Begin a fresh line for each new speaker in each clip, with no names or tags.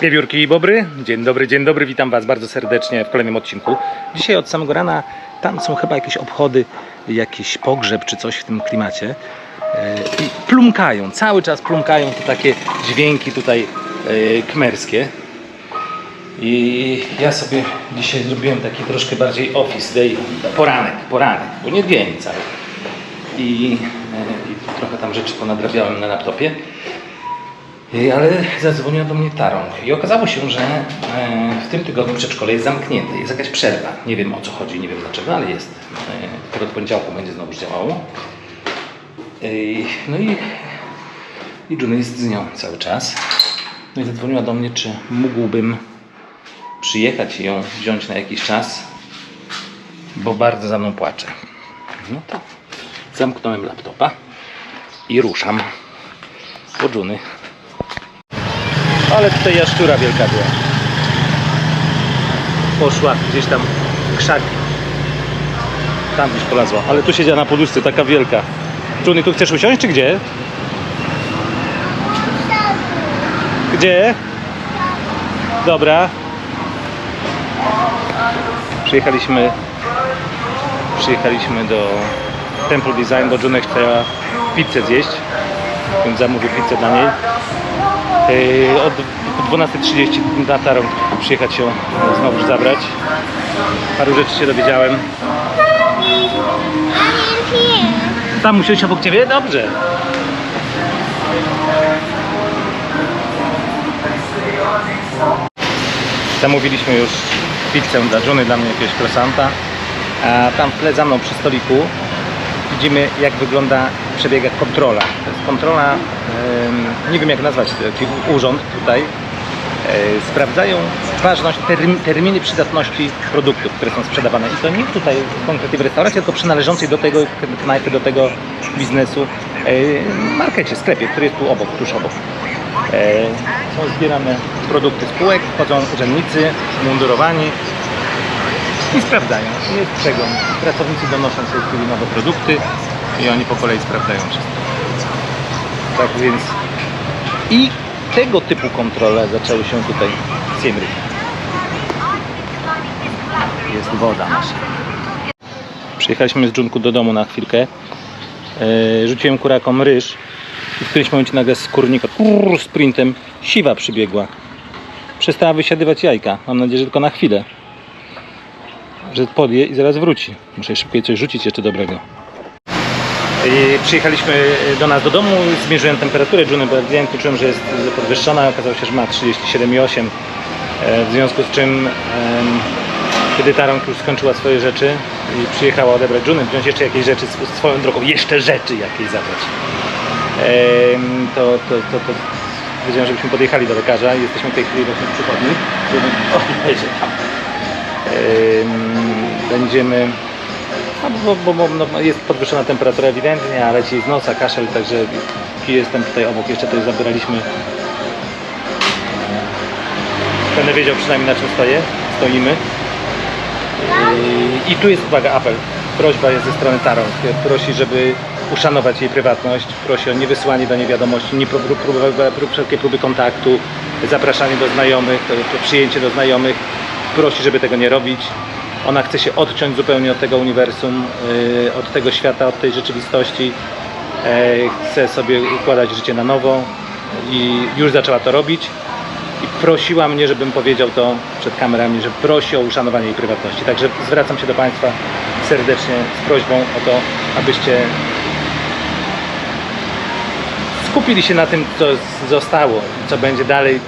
Wiewiórki i Bobry, dzień dobry, dzień dobry, witam Was bardzo serdecznie w kolejnym odcinku. Dzisiaj od samego rana, tam są chyba jakieś obchody, jakiś pogrzeb czy coś w tym klimacie. E, I plumkają, cały czas plumkają te takie dźwięki tutaj e, kmerskie. I ja sobie dzisiaj zrobiłem taki troszkę bardziej office day, poranek, poranek, bo nie dzień cały. I, e, i trochę tam rzeczy ponadrabiałem na laptopie. I- Ale zadzwoniła do mnie Tarąg i okazało się, że e, w tym tygodniu przedszkole jest zamknięte, jest jakaś przerwa. Nie wiem o co chodzi, nie wiem dlaczego, ale jest. E, Dopiero od poniedziałku będzie znowu działało. E, No i, i Juno jest z nią cały czas. No i zadzwoniła do mnie, czy mógłbym przyjechać i ją wziąć na jakiś czas, bo bardzo za mną płacze. No to zamknąłem laptopa i ruszam po Juny. Ale tutaj jaszczura wielka była. Poszła gdzieś tam krzaki. Tam gdzieś polazła. Ale tu siedziała na poduszce, taka wielka. Juny, tu chcesz usiąść, czy gdzie? Gdzie? Dobra. Przyjechaliśmy przyjechaliśmy do Temple Design, bo Junek chciała pizzę zjeść. Więc zamówił pizzę dla niej. Yy, od 12.30 na Tarą przyjechać e, znowu zabrać. Paru rzeczy się dowiedziałem. Tam musiałeś obok Ciebie? Dobrze. Zamówiliśmy już pizzę dla żony, dla mnie jakiegoś croissanta. A tam w tle za mną przy stoliku widzimy jak wygląda, przebiega kontrola. To jest kontrola, nie wiem jak nazwać taki urząd tutaj. E, Sprawdzają ważność, term, terminy przydatności produktów, które są sprzedawane. I to nie tutaj konkretnie w restauracji, tylko przynależącej do tego knajpy, do tego biznesu e, markecie, sklepie, który jest tu obok, tuż obok. E, Są zbierane produkty spółek, wchodzą urzędnicy mundurowani, i sprawdzają. Jest przegląd. Pracownicy donoszą tej chwili nowe produkty i oni po kolei sprawdzają wszystko. Tak więc i tego typu kontrole zaczęły się tutaj w Siemry. Jest woda nasza. Przyjechaliśmy z Junku do domu na chwilkę. E, rzuciłem kurakom ryż i w którymś momencie nagle z kurnika kurr, sprintem siwa przybiegła. Przestała wysiadywać jajka. Mam nadzieję, że tylko na chwilę że podje i zaraz wróci. Muszę szybko jej coś rzucić jeszcze dobrego. Przyjechaliśmy do nas do domu, zmierzyłem temperaturę Juny, bo ewidentnie czułem, że jest podwyższona. Okazało się, że ma 37,8. E, W związku z czym, kiedy Taronk już skończyła swoje rzeczy i przyjechała odebrać Junę, wziąć jeszcze jakieś rzeczy sw- swoją drogą, jeszcze rzeczy jakieś zabrać, to, to, to, to powiedziałem, żebyśmy podjechali do lekarza i jesteśmy w tej chwili właśnie w przychodni. Będziemy bo, bo, bo no, jest podwyższona temperatura ewidentnie, a leci z nosa kaszel, także jestem tutaj obok, jeszcze tutaj zabieraliśmy. Będę wiedział przynajmniej na czym stoję, stoimy. I tu jest uwaga apel, prośba jest ze strony Tarąg, prosi, żeby uszanować jej prywatność, prosi o niewysyłanie do niej wiadomości, nie prób, prób, prób, wszelkie próby kontaktu, zapraszanie do znajomych, przyjęcie do znajomych, prosi, żeby tego nie robić. Ona chce się odciąć zupełnie od tego uniwersum, yy, od tego świata, od tej rzeczywistości. Yy, chce sobie układać życie na nowo i już zaczęła to robić. I prosiła mnie, żebym powiedział to przed kamerami, że prosi o uszanowanie jej prywatności. Także zwracam się do Państwa serdecznie z prośbą o to, abyście skupili się na tym, co zostało, co będzie dalej,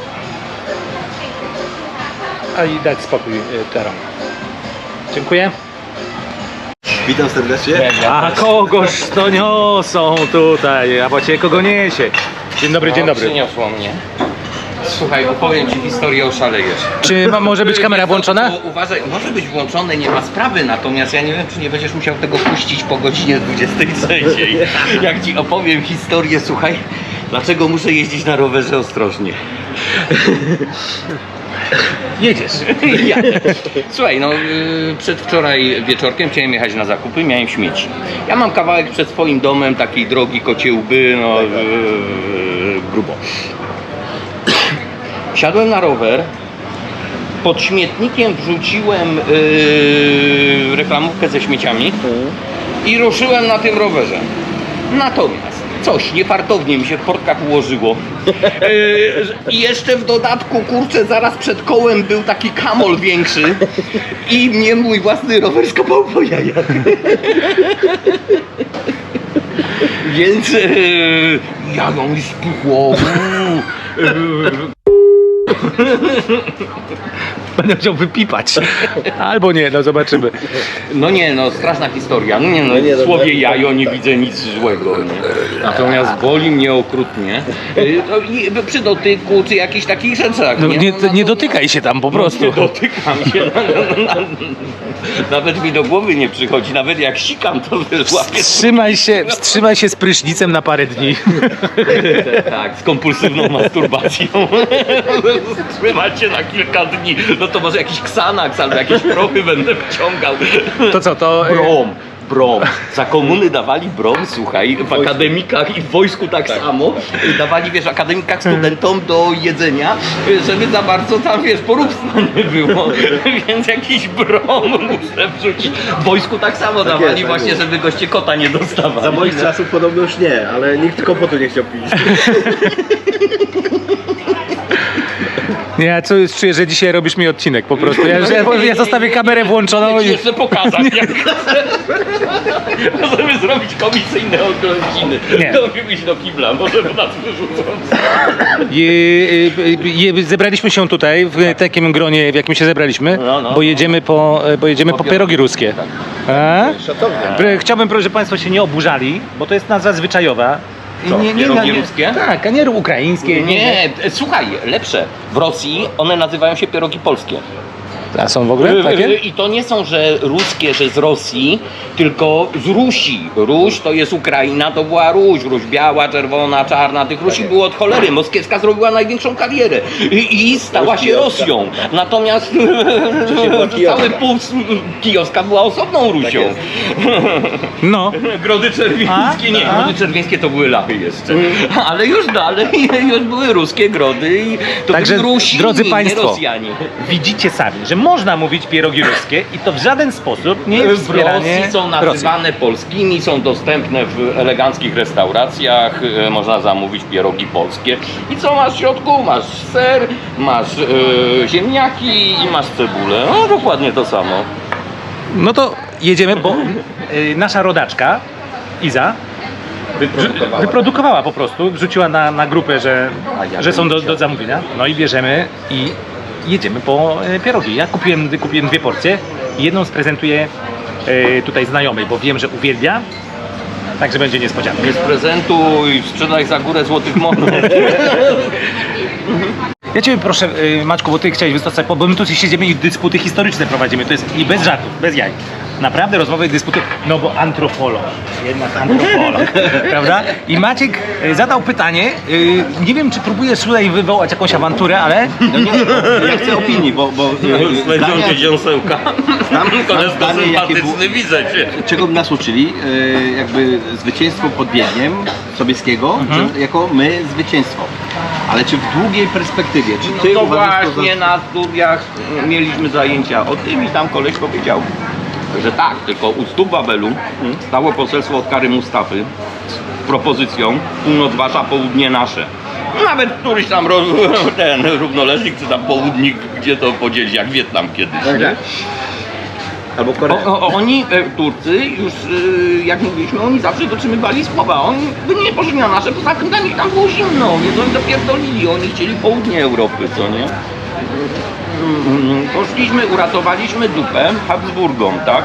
a i dać spokój y, Terom. Dziękuję.
Witam serdecznie.
A kogoż to niosą tutaj, a właściwie kogo niesie. Dzień dobry, dzień
No,
dobry.
Przyniosło mnie. Słuchaj, opowiem Ci historię, oszalejesz.
Czy ma, może być kamera włączona?
Uważaj, może być włączone, nie ma sprawy, natomiast ja nie wiem, czy nie będziesz musiał tego puścić po godzinie 23. Jak Ci opowiem historię, słuchaj, dlaczego muszę jeździć na rowerze ostrożnie.
Jedziesz.
Ja. Słuchaj, no yy, przedwczoraj wieczorkiem chciałem jechać na zakupy, miałem śmieci. Ja mam kawałek przed swoim domem takiej drogi kocie łby, no yy, grubo. Siadłem na rower, pod śmietnikiem wrzuciłem reklamówkę ze śmieciami i ruszyłem na tym rowerze. Natomiast coś niefartownie mi się w portkach ułożyło. Yy, I jeszcze w dodatku, kurczę, zaraz przed kołem był taki kamol większy i mnie mój własny rower skopał po jajach. Więc yy, jajo mi spuchło.
Będę chciał wypipać. Albo nie, no zobaczymy.
No nie, no straszna historia. No nie, no,
No nie,
w
no,
słowie
no,
jajo nie widzę nic złego. Nie? Natomiast boli mnie okrutnie. Y, to i Przy dotyku czy jakichś takich rzeczach.
No, nie, nie dotykaj się tam po prostu.
Nie dotykam się. Nawet mi do głowy nie przychodzi. Nawet jak sikam, to złapię.
Wstrzymaj się, wstrzymaj się z prysznicem na parę dni.
Tak, z kompulsywną masturbacją. Trzymać się na kilka dni. No to może jakiś Xanax albo jakieś prochy będę wciągał.
To co, to... y,
Brom, brom. Za komuny dawali brom, słuchaj, w akademikach i w wojsku tak, samo. Dawali, wiesz, w akademikach studentom do jedzenia, żeby za bardzo tam, wiesz, poróbstwa nie było. Więc jakiś brom muszę wrzucić. W wojsku tak samo dawali
jest, tak
właśnie,
jest.
żeby goście kota nie dostawali.
Za moich czasów podobno już nie, ale nikt kompotu nie chciał pić.
Nie, ja co, czuję, że dzisiaj robisz mi odcinek po prostu. Ja, że, ja zostawię kamerę włączoną i...
jeszcze pokazać, jak Możemy zrobić komisyjne oględziny.
Nie.
To iść do kibla, może bo nas wyrzucą.
Je, je, zebraliśmy się tutaj w takim gronie, w jakim się zebraliśmy,
No, no.
bo jedziemy po, bo jedziemy po pierogi ruskie. A?
Szacownie.
Chciałbym, proszę Państwa, się nie oburzali, bo to jest nazwa zwyczajowa. I
Co, pierogi ruskie?
Tak, a nie ukraińskie.
Nie, e, słuchaj, lepsze. W Rosji one nazywają się pierogi polskie.
A są w ogóle takie?
I to nie są, że ruskie, że z Rosji, tylko z Rusi. Ruś to jest Ukraina, to była Ruś. Ruś biała, czerwona, czarna. Tych Rusi było od cholery. Moskiewska zrobiła największą karierę i, i stała się. Rosją. Natomiast cały pół kijowska była osobną Rusią.
jest.
No.
Grody czerwieńskie,
A?
nie, grody czerwieńskie to były lachy jeszcze. Ale już dalej, już były ruskie grody i to
Także,
byli Rusini,
drodzy
nie
Państwo,
Rosjanie.
Widzicie sami, że można mówić pierogi ruskie i to w żaden sposób nie jest
W
wspieranie
Rosji są nazywane polskimi, są dostępne w eleganckich restauracjach, e, można zamówić pierogi polskie. I co masz w środku? Masz ser, masz e, ziemniaki i masz cebulę. No dokładnie to samo.
No to jedziemy, bo y, nasza rodaczka, Iza,
Wyprodukowała.
wyprodukowała po prostu, wrzuciła na, na grupę, że,
A ja
że są do, do zamówienia. No i bierzemy i jedziemy po y, pierogi. Ja kupiłem, kupiłem dwie porcje. Jedną sprezentuję y, tutaj znajomej, bo wiem, że uwielbia. Także będzie niespodzianka.
Nie sprezentuj, sprzedaj za górę złotych monet.
Ja Ciebie proszę, y, Maczku, bo Ty chciałeś wystosować, bo my tu siedzimy i dysputy historyczne prowadzimy. To jest i bez żartów, bez jaj. Naprawdę rozmowy i dysputy, no bo antropolog, jednak antropolog, prawda? I Maciek y, zadał pytanie, y, nie wiem, czy próbujesz tutaj wywołać jakąś awanturę, ale
No nie, ja chcę opinii, bo, bo e, zdania,
dziąsełka.
znam, znam zdanie, jakie było,
sympatyczny, widzę cię.
czego by nas uczyli, e, jakby zwycięstwo pod Wiedniem Sobieskiego, że jako my zwycięstwo. Ale czy w długiej perspektywie, czy ty
No to właśnie
za...
na studiach mieliśmy zajęcia o tym i tam koleś powiedział, że tak, tylko u stóp Babelu stało poselstwo od Kary Mustafy z propozycją północ wasza, południe nasze. Nawet któryś tam roz, ten równoleżnik czy tam południk, gdzie to podzielić, jak Wietnam kiedyś.
Tak,
nie?
tak. Albo
O,
Korea.
o, oni, e, Turcy, już e, jak mówiliśmy, oni zawsze dotrzymywali słowa. Oni by nie poszli na nasze, poza tym dla nich tam było zimno, więc oni dopierdolili. Oni chcieli południe Europy, co nie? Mm, Poszliśmy, uratowaliśmy dupę Habsburgom, tak?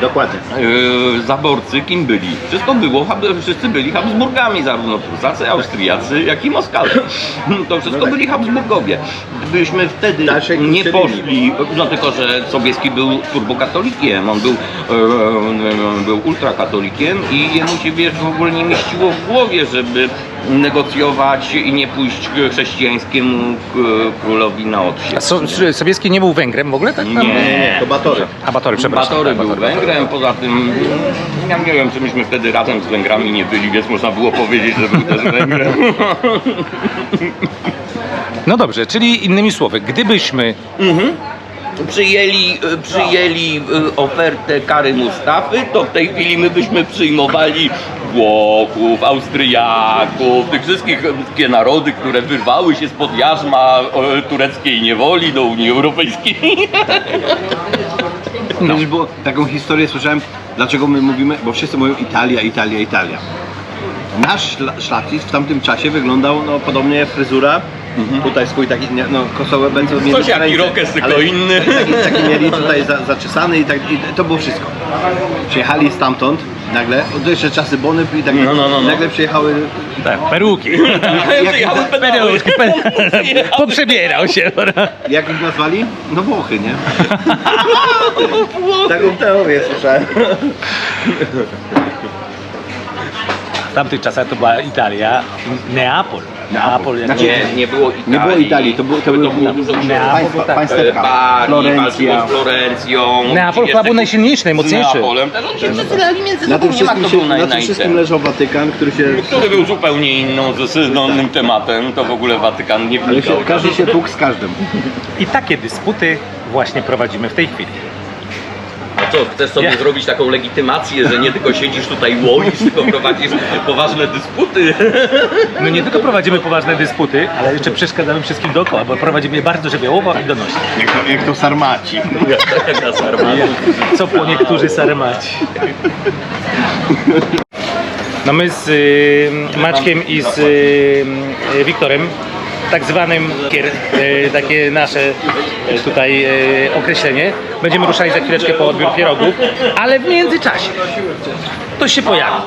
Dokładnie.
Yy, zaborcy kim byli? Wszystko było, wszyscy byli Habsburgami, zarówno Prusacy, Austriacy, jak i Moskale. To wszystko
tak.
byli Habsburgowie. Gdybyśmy wtedy
Dalszej
nie poszli, no tylko, że Sobieski był turbokatolikiem, on był, e, był ultrakatolikiem i jemu się wiesz, w ogóle nie mieściło w głowie, żeby negocjować i nie pójść chrześcijańskiemu k- królowi na odsiecz.
So, Sobieski nie był Węgrem w ogóle? Tak?
Nie, nie.
To Batory.
A Batory, przepraszam.
Batory
tak,
był
Batory.
Węgrem, poza tym ja nie wiem, czy myśmy wtedy razem z Węgrami nie byli, więc można było powiedzieć, że był też Węgrem.
No dobrze, czyli innymi słowy, gdybyśmy
Mhm. Przyjęli, e, przyjęli e, ofertę kary Mustafy, to w tej chwili my byśmy przyjmowali Włochów, Austriaków, tych wszystkich wszystkie narody, które wyrwały się spod jarzma e, tureckiej niewoli do Unii Europejskiej.
No. Było, taką historię słyszałem, dlaczego my mówimy, bo wszyscy mówią Italia, Italia, Italia. Nasz szla- szlachcic w tamtym czasie wyglądał no, podobnie fryzura, tutaj swój taki, nie, no kosowe będą mieli
Coś jak
ręce,
tylko
ale
inny.
Taki, taki mieli tutaj za, zaczesany i, tak, i to było wszystko. Przyjechali stamtąd, nagle, to jeszcze czasy Bony i tak
No, no, no, no.
nagle przyjechały
tak, peruki.
Przyjechały pedały.
Peruki, pedały. Poprzebierał się.
Jak ich nazwali? No Włochy, nie? Taką teorię słyszałem.
W tamtych czasach to była Italia, Neapol. Neapol, jak
Znaczy,
Nie, nie było Italii.
Nie było Italii, to było, to było,
było dużo
Neapol,
państwa,
tak.
państewka.
Bari,
Florencja.
Florencją.
Neapol chyba był najsilniejszy, najmocniejszy.
Neapolem też on się przesilali między
Na
sobą,
tym
nie ma
wszystkim,
kto
się, na tym wszystkim leżał Watykan, który się...
Który był zupełnie inną, z innym tematem, to w ogóle Watykan nie
Ale się,
wnikał.
każdy się tłukł z każdym.
I takie dysputy właśnie prowadzimy w tej chwili.
Co, chcesz sobie
Ja-
zrobić taką legitymację, że nie tylko siedzisz tutaj łoisz, tylko prowadzisz poważne dysputy?
My nie tylko prowadzimy poważne dysputy, ale jeszcze przeszkadzamy wszystkim dookoła, bo prowadzimy je bardzo żywiołowo i donośnie.
Jak to, jak to sarmaci.
Jak na sarmacie.
Co po niektórzy sarmaci. No my z y, Maćkiem i z y, Wiktorem, tak zwanym kier, y, takie nasze y, tutaj y, określenie, będziemy ruszali za chwileczkę po odbiór pierogów, ale w międzyczasie to się pojawi.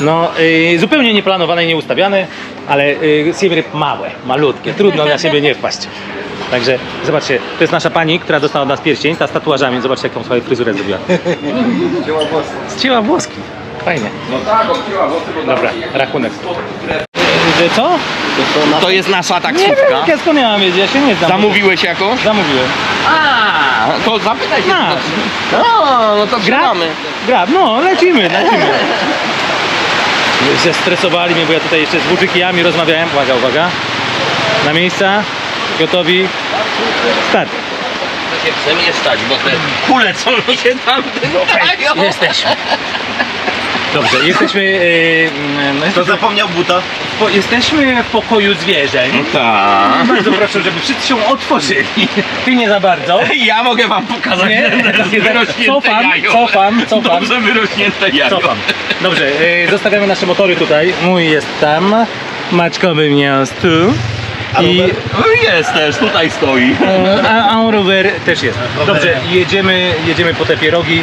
No, zupełnie nieplanowane i nieustawiane, ale y, ryb małe, malutkie, trudno na siebie nie wpaść. Także zobaczcie, to jest nasza pani, która dostała od nas pierścień, ta z tatuażami, zobaczcie jaką swoją fryzurę zrobiła. Zcięła włoski. Fajnie.
No tak, obcięła włosy, bo
Dobra, rachunek. Co?
To jest nasza
Nie wiem,
taksówka.
jak ja skąd ja mam wiedzieć, ja się nie znam.
Zamówiłeś jako?
Zamówiłem.
A, to zapytaj się. No, no to gramy.
Grab, no lecimy, lecimy. Zestresowali mnie, bo ja tutaj jeszcze z włóczykijami rozmawiałem. Uwaga, uwaga. Na miejsca, gotowi, start.
Muszę się przemieszczać, bo te kule co mi się tam.
Jesteśmy. Dobrze, jesteśmy, yy, no,
To
jesteśmy,
zapomniał buta.
Po, jesteśmy w pokoju zwierzeń.
Tak.
Bardzo proszę, żeby wszyscy się otworzyli. Ty nie za bardzo.
Ja mogę wam pokazać
Nie,
teraz wyrośnięte
cofam,
jajo.
cofam, cofam.
Dobrze wyrośnięte jajo.
Cofam. Dobrze, yy, zostawiamy nasze motory tutaj. Mój jest tam, Maćkowy jest tu. I
No jest też, tutaj stoi.
e, a, a rower też jest. Dobrze, jedziemy, jedziemy po te pierogi.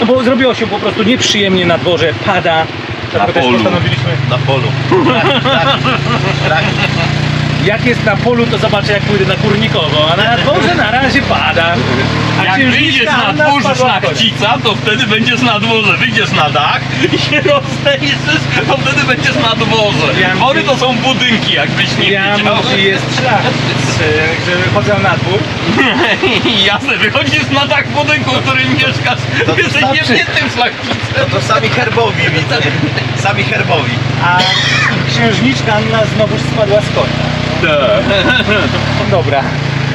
No bo zrobiło się po prostu nieprzyjemnie na dworze, pada. Też
polu.
postanowiliśmy,
Na polu.
jak jest na polu, to zobaczę jak pójdę na Kurnikowo, a na dworze na razie pada. A
Jak wyjdziesz na
konia.
szlachcica, to wtedy będziesz na dworze. Wyjdziesz na dach i się rozejrzysz, to wtedy będziesz na dworze.
Ja
Dwory to są budynki, jakbyś nie
Ja
wiedział.
jest szlachcic, że wychodzę na dwór.
Jasne, wychodzisz na dach budynku, w którym mieszkasz.
To
Jesteś
wystarczy.
niewniętym szlachcicem.
To sami herbowi widzę. Sami herbowi.
A księżniczka Anna znowu spadła z konia. Dobra.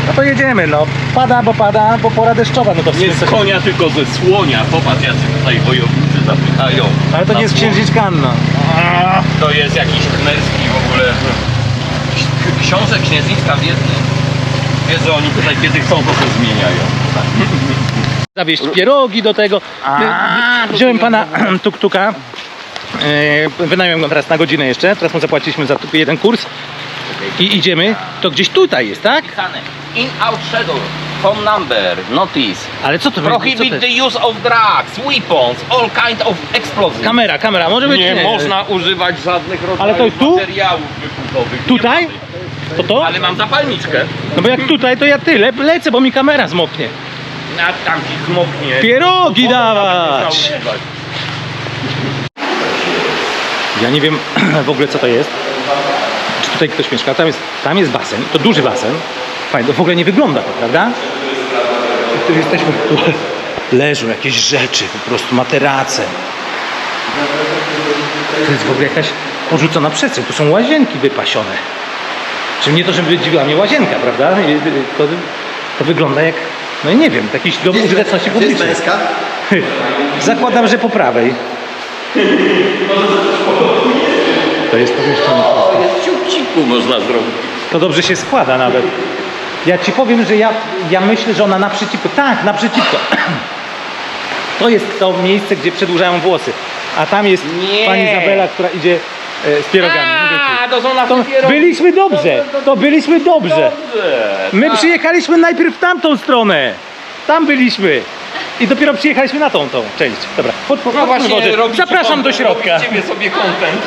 No to jedziemy, no. Pada, bo pada, bo pora deszczowa, no to w sumie
Nie z
coś-
konia, tylko ze słonia. Popatrz, jacy tutaj wojownicy zapychają.
Ale to nie jest księżniczka Anna.
To jest jakiś knerski w ogóle. Książę księżniczka wiedzy. Wiesz, że oni tutaj kiedy chcą, to się zmieniają.
Zawieźć pierogi do tego. Wziąłem pana tuk-tuka. E, Wynająłem go teraz na godzinę jeszcze. Teraz mu zapłaciliśmy za tu- jeden kurs. I idziemy. To gdzieś tutaj jest, tak?
In out shadow. Phone number, notice.
Ale co to będzie? Co to
Prohibit
jest?
the use of drugs, weapons, all kind of explosives.
Kamera, kamera, może być.
nie, można używać żadnych rodzajów
Ale to jest tu?
materiałów wybuchowych.
Tutaj?
Nie
To to?
Ale mam zapalniczkę.
No bo jak tutaj, to ja tyle lecę, bo mi kamera zmoknie.
A tam ci zmoknie.
Pierogi
Wodą nawet
dawać!
można używać.
Ja nie wiem w ogóle co to jest. Tutaj ktoś mieszka? Tam jest, tam jest basen, to duży basen. Fajnie, to w ogóle nie wygląda to, prawda? Tu jesteśmy. Tu leżą jakieś rzeczy, po prostu materace. To jest w ogóle jakaś porzucona przestrzeń. Tu są łazienki wypasione. Czy nie to, żeby dziwiła mnie łazienka, prawda? To, to wygląda jak, no nie wiem, jakiś dom użyteczności
Gdzie jest
publicznej.
męska?
Zakładam, że po prawej. To jest pomieszczenie.
Ciuciku można zrobić.
To dobrze się składa nawet. Ja ci powiem, że ja, ja myślę, że ona naprzeciwko. Tak, naprzeciwko. To jest to miejsce, gdzie przedłużają włosy. A tam jest
Nie.
pani Izabela, która idzie e, z pierogami. Mówię ci.
A, to są na
To byliśmy dobrze. To byliśmy dobrze. My przyjechaliśmy najpierw w tamtą stronę. Tam byliśmy. I dopiero przyjechaliśmy na tą, tą część. Dobra, pod, pod,
No właśnie,
Boże.
robicie
Zapraszam do
content,
środka.
robicie sobie content.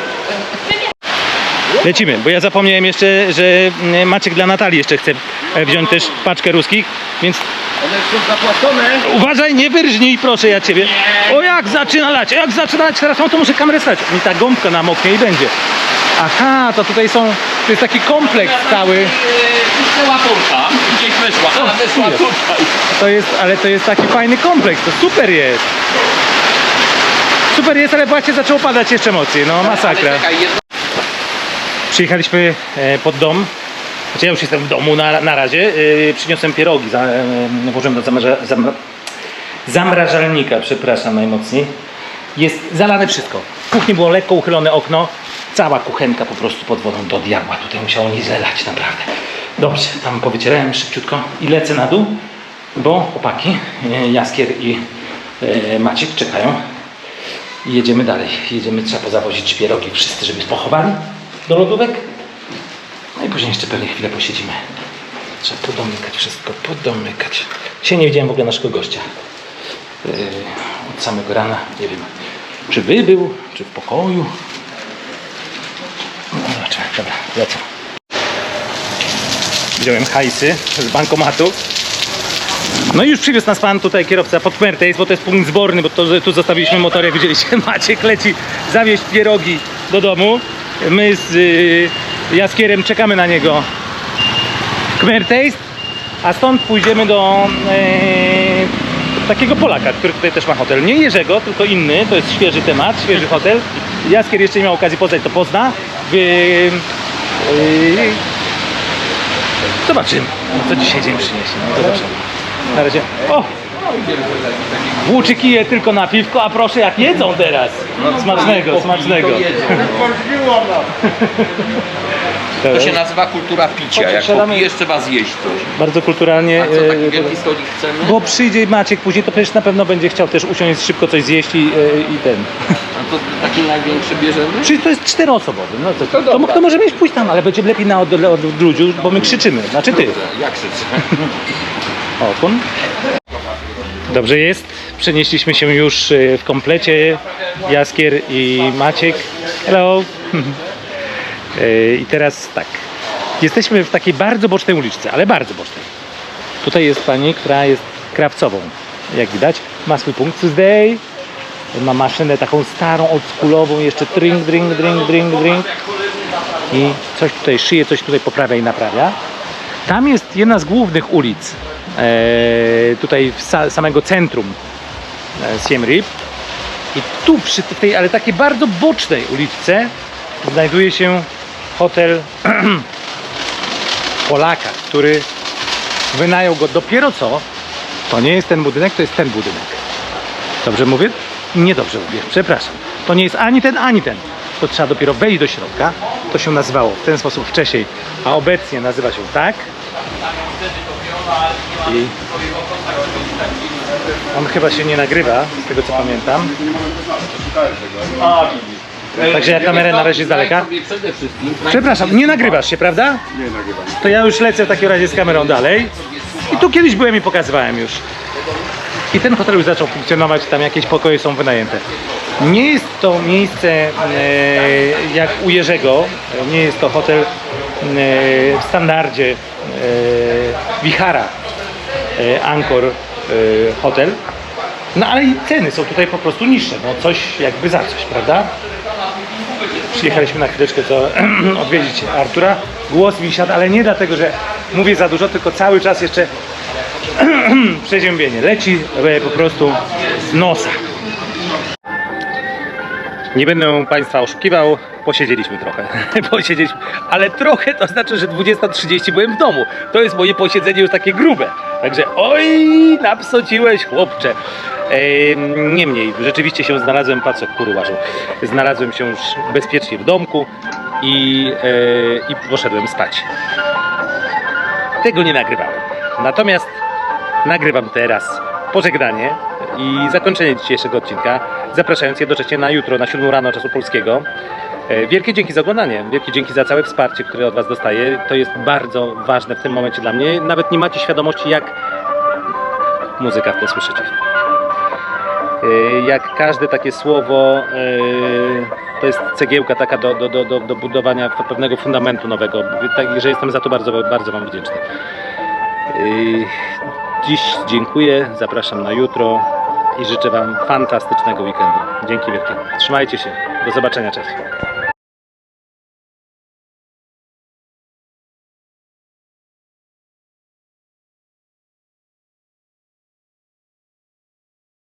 Lecimy, bo ja zapomniałem jeszcze, że mm, Maciek dla Natalii jeszcze chce e, wziąć też paczkę ruskich, więc
One są zapłacone.
uważaj, nie wyrżnij, proszę ja ciebie. O jak zaczyna lać, jak zaczyna lać, teraz no to muszę kamerę stać. Mi ta gąbka namoknie i będzie. Aha, to tutaj są, to jest taki kompleks cały.
Polka, gdzieś wyszła, a wyszła
jest.
tutaj.
To jest, ale to jest taki fajny kompleks, to super jest. Super jest, ale właśnie zaczęło padać jeszcze mocniej, no masakra. Przyjechaliśmy e, pod dom. Znaczy ja już jestem w domu na, na razie. E, Przyniosłem pierogi. E, włożyłem do zamraża, zamra, zamrażalnika, przepraszam najmocniej. Jest zalane wszystko. W kuchni było lekko uchylone okno. Cała kuchenka po prostu pod wodą do diabła. Tutaj musiało nieźle lać, naprawdę. Dobrze, tam powycierałem szybciutko i lecę na dół, bo chłopaki, Jaskier i Maciek czekają. I jedziemy dalej. Jedziemy, trzeba pozawozić pierogi wszyscy, żeby pochowali do lodówek. No i później jeszcze pewnie chwilę posiedzimy. Trzeba podomykać wszystko, podomykać. Dzisiaj nie widziałem w ogóle naszego gościa. Yy, od samego rana, nie wiem, czy wybył, czy w pokoju. No zobaczymy, dobra, lecę. Wziąłem hajsy z bankomatu. No i już przywiózł nas pan tutaj kierowca pod Mertes, bo to jest punkt zborny, bo to, tu zostawiliśmy motor, jak widzieliście. Maciek leci zawieźć pierogi do domu. My z y, Jaskierem czekamy na niego w Kmerteist, a stąd pójdziemy do e, takiego Polaka, który tutaj też ma hotel. Nie Jerzego, tylko inny, to jest świeży temat, świeży hotel. Jaskier jeszcze nie miał okazji poznać, to pozna. W, e, zobaczymy, co dzisiaj dzień przyniesie. No, zobaczymy. Na razie. O! Włóczy kije tylko na piwko, a proszę jak jedzą teraz. Smacznego, smacznego.
To się nazywa kultura picia. Jak popijesz, trzeba zjeść coś.
Bardzo kulturalnie.
A co, taki
e,
wielki stolik chcemy?
Bo przyjdzie Maciek później, to przecież na pewno będzie chciał też usiąść szybko coś zjeść i, e, i ten.
A to taki największy bierzemy?
Czyli to jest czteroosobowy. No to,
To
to, to możemy iść pójść tam, ale będzie lepiej na od, od ludzi, bo my krzyczymy. Znaczy ty.
Jak krzyczę?
O. Dobrze jest. Przenieśliśmy się już e, w komplecie. Jaskier i Maciek. Hello. E, I teraz tak. Jesteśmy w takiej bardzo bocznej uliczce, ale bardzo bocznej. Tutaj jest pani, która jest krawcową. Jak widać, ma swój punkt Tuesday. Ma maszynę taką starą, oldschoolową, jeszcze drink, drink, drink, drink, drink. I coś tutaj szyje, coś tutaj poprawia i naprawia. Tam jest jedna z głównych ulic, tutaj w sa, samego centrum e, Siem Reap. I tu przy tej, ale takiej bardzo bocznej uliczce znajduje się hotel Polaka, który wynajął go dopiero co. To nie jest ten budynek, to jest ten budynek. Dobrze mówię? Niedobrze mówię, przepraszam. To nie jest ani ten, ani ten. To trzeba dopiero wejść do środka. To się nazywało w ten sposób wcześniej, a obecnie nazywa się tak. I on chyba się nie nagrywa, z tego co pamiętam. Także ja kamerę na razie z daleka. Przepraszam, nie nagrywasz się, prawda? Nie nagrywam. To ja już lecę w takim razie z kamerą dalej. I tu kiedyś byłem i pokazywałem już. I ten hotel już zaczął funkcjonować, tam jakieś pokoje są wynajęte. Nie jest to miejsce e, jak u Jerzego, nie jest to hotel e, w standardzie e, Wichara e, Angkor e, Hotel. No ale i ceny są tutaj po prostu niższe, no coś jakby za coś, prawda? Przyjechaliśmy na chwileczkę to odwiedzić Artura. Głos mi siadł, ale nie dlatego, że mówię za dużo, tylko cały czas jeszcze przeziębienie. Leci po prostu z nosa. Nie będę Państwa oszukiwał, posiedzieliśmy trochę. posiedzieliśmy, ale trochę to znaczy, że 20.30 byłem w domu. To jest moje posiedzenie już takie grube. Także oj, napsociłeś chłopcze. Ehm, Niemniej, rzeczywiście się znalazłem, patrzę, kury łażą. Znalazłem się już bezpiecznie w domku i, e, i poszedłem spać. Tego nie nagrywałem. Natomiast nagrywam teraz pożegnanie i zakończenie dzisiejszego odcinka, zapraszając jednocześnie na jutro, na 7 rano czasu polskiego. E, Wielkie dzięki za oglądanie, wielkie dzięki za całe wsparcie, które od Was dostaję. To jest bardzo ważne w tym momencie dla mnie. Nawet nie macie świadomości, jak muzyka w tle słyszycie. E, Jak każde takie słowo, e, to jest cegiełka taka do, do, do, do, do budowania pewnego fundamentu nowego. Także jestem za to bardzo, bardzo Wam wdzięczny. Dziś dziękuję, zapraszam na jutro i życzę Wam fantastycznego weekendu. Dzięki wielkie. Trzymajcie się. Do zobaczenia. Cześć.